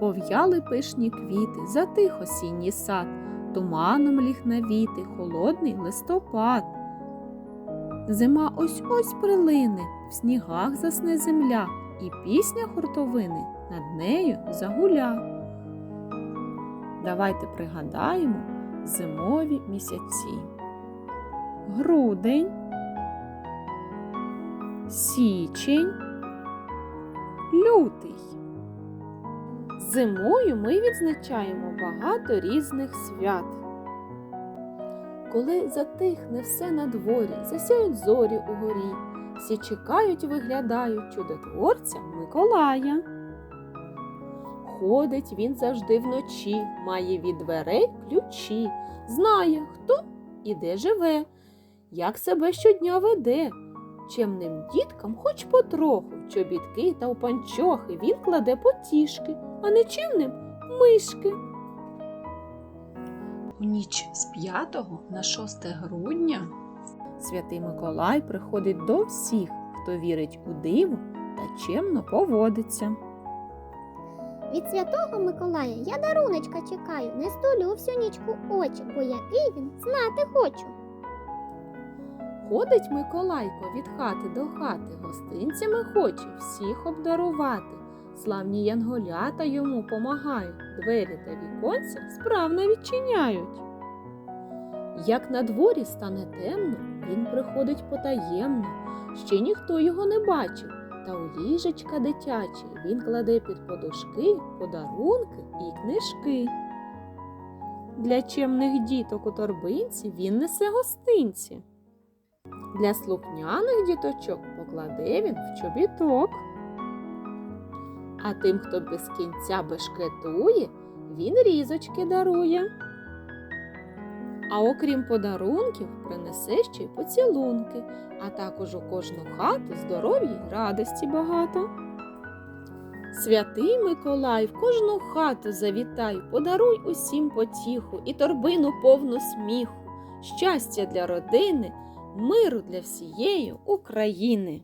Пов'яли пишні квіти, затих осінній сад, туманом ліг навіти холодний листопад. Зима ось ось прилине, в снігах засне земля, і пісня хуртовини над нею загуля. Давайте пригадаємо зимові місяці. Грудень, січень, лютий. Зимою ми відзначаємо багато різних свят. Коли затихне все на дворі, засяють зорі угорі, всі чекають, виглядають чудотворця Миколая. Ходить він завжди вночі, має від дверей ключі, знає, хто і де живе, як себе щодня веде. Чемним діткам хоч потроху чобітки та у панчохи він кладе потішки, а нечемним мишки. У ніч з 5 на 6 грудня Святий Миколай приходить до всіх, хто вірить у диво та чемно поводиться. Від святого Миколая я даруночка чекаю, не столю всю нічку очі, бо який він знати хочу. Ходить Миколайко від хати до хати, гостинцями хоче всіх обдарувати. Славні янголята йому помагають, двері та віконця справно відчиняють. Як на дворі стане темно, він приходить потаємно, ще ніхто його не бачив, та у ліжечка дитячі він кладе під подушки подарунки і книжки. Для чемних діток у торбинці він несе гостинці. Для слухняних діточок покладе він в чобіток. А тим, хто без кінця бешкетує, він різочки дарує. А окрім подарунків, принесе ще й поцілунки, а також у кожну хату здоров'я й радості багато. Святий Миколай, в кожну хату завітай, подаруй усім потіху і торбину повну сміху, щастя для родини, миру для всієї України.